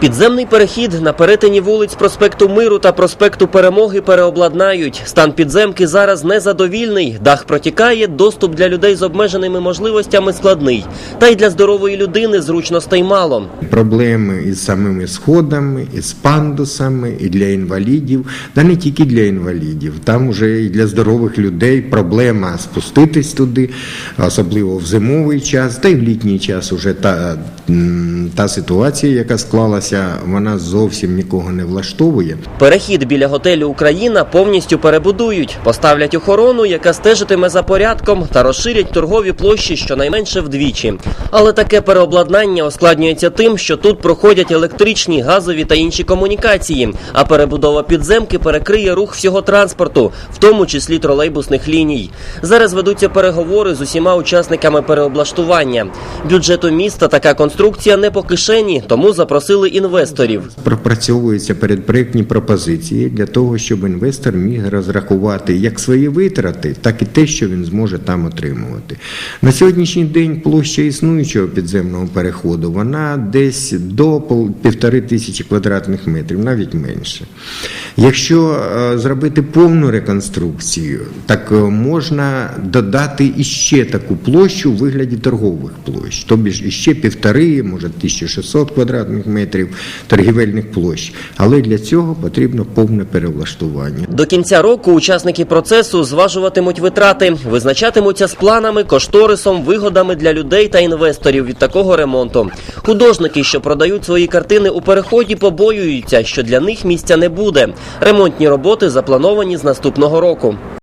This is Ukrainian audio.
Підземний перехід на перетині вулиць проспекту Миру та проспекту Перемоги переобладнають. Стан підземки зараз незадовільний. Дах протікає, доступ для людей з обмеженими можливостями складний. Та й для здорової людини зручностей мало. Проблеми із самими сходами, із пандусами, і для інвалідів, та не тільки для інвалідів. Там вже і для здорових людей проблема спуститись туди, особливо в зимовий час, та й в літній час уже та, та ситуація, яка склалася, вона зовсім нікого не влаштовує. Перехід біля готелю Україна повністю перебудують, поставлять охорону, яка стежитиме за порядком, та розширять торгові площі щонайменше вдвічі. Але таке переобладнання ускладнюється тим, що тут проходять електричні, газові та інші комунікації. А перебудова підземки перекриє рух всього транспорту, в тому числі тролейбусних ліній. Зараз ведуться переговори з усіма учасниками переоблаштування. Бюджету міста така конструкція не по кишені, тому запросили інвесторів. Пропрацьовуються передпроектні пропозиції для того, щоб інвестор міг розрахувати як свої витрати, так і те, що він зможе там отримувати. На сьогоднішній день площа існуючого підземного переходу вона десь до півтори тисячі квадратних метрів, навіть менше. Якщо е, зробити повну реконструкцію, так е, можна додати іще таку площу у вигляді торгових площ, тобі іще півтори, може 1600 квадратних метрів торгівельних площ. Але для цього потрібно повне перевлаштування. До кінця року учасники процесу зважуватимуть витрати, визначатимуться з планами, кошторисом, вигодами для людей та інвесторів від такого ремонту. Художники, що продають свої картини у переході, побоюються, що для них місця не буде. Ремонтні роботи заплановані з наступного року.